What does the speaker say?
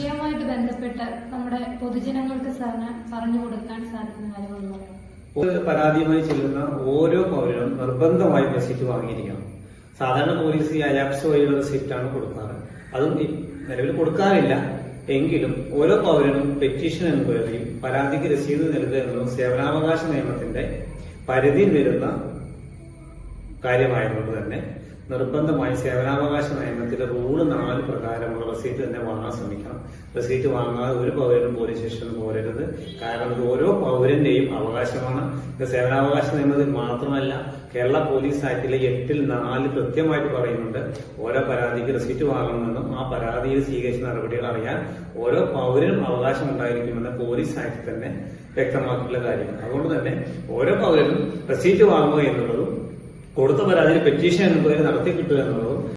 വിഷയവുമായിട്ട് ബന്ധപ്പെട്ട് നമ്മുടെ പൊതുജനങ്ങൾക്ക് സാറിന് പറഞ്ഞു കൊടുക്കാൻ സാധിക്കുന്ന ഒരു പരാതിയുമായി ചെല്ലുന്ന ഓരോ പൗരനും നിർബന്ധമായി റെസിപ്റ്റ് വാങ്ങിയിരിക്കണം. സാധാരണ പോലീസ് ഈ അലാപ്സ് വഴിയുള്ള റെസിപ്റ്റാണ് കൊടുക്കാറ്. അതും നിലവിൽ കൊടുക്കാറില്ല. എങ്കിലും ഓരോ പൗരനും പെറ്റീഷൻ എൻക്വയറിയും പരാതിക്ക് രസീത് നൽകുക എന്നതും സേവനാവകാശ നിയമത്തിന്റെ പരിധിയിൽ വരുന്ന കാര്യമായതുകൊണ്ട് തന്നെ നിർബന്ധമായി സേവനാവകാശ നിയമത്തിലെ റൂൾ നാല് പ്രകാരമുള്ള റെസീറ്റ് തന്നെ വാങ്ങാൻ ശ്രമിക്കണം. റെസീറ്റ് വാങ്ങാതെ ഒരു പൗരനും പോലീസ് സ്റ്റേഷനിൽ പോരരുത്. കാരണം ഇത് ഓരോ പൗരന്റെയും അവകാശമാണ്. ഇത് സേവനാവകാശ നിയമത്തിൽ മാത്രമല്ല കേരള പോലീസ് ആക്ടിലെ എട്ടിൽ നാല് കൃത്യമായിട്ട് പറയുന്നുണ്ട് ഓരോ പരാതിക്ക് റെസീറ്റ് വാങ്ങണമെന്നും ആ പരാതിയിൽ സ്വീകരിച്ച നടപടികൾ അറിയാൻ ഓരോ പൗരനും അവകാശം ഉണ്ടായിരിക്കുമെന്ന് പോലീസ് ആക്ട് തന്നെ വ്യക്തമാക്കിയിട്ടുള്ള കാര്യമാണ്. അതുകൊണ്ട് തന്നെ ഓരോ പൗരനും റെസീറ്റ് വാങ്ങുക എന്നുള്ളതും കൊടുത്ത പരാതിയിൽ പെറ്റീഷൻ എൻക്വയറി നടത്തി കിട്ടുക എന്നുള്ളതും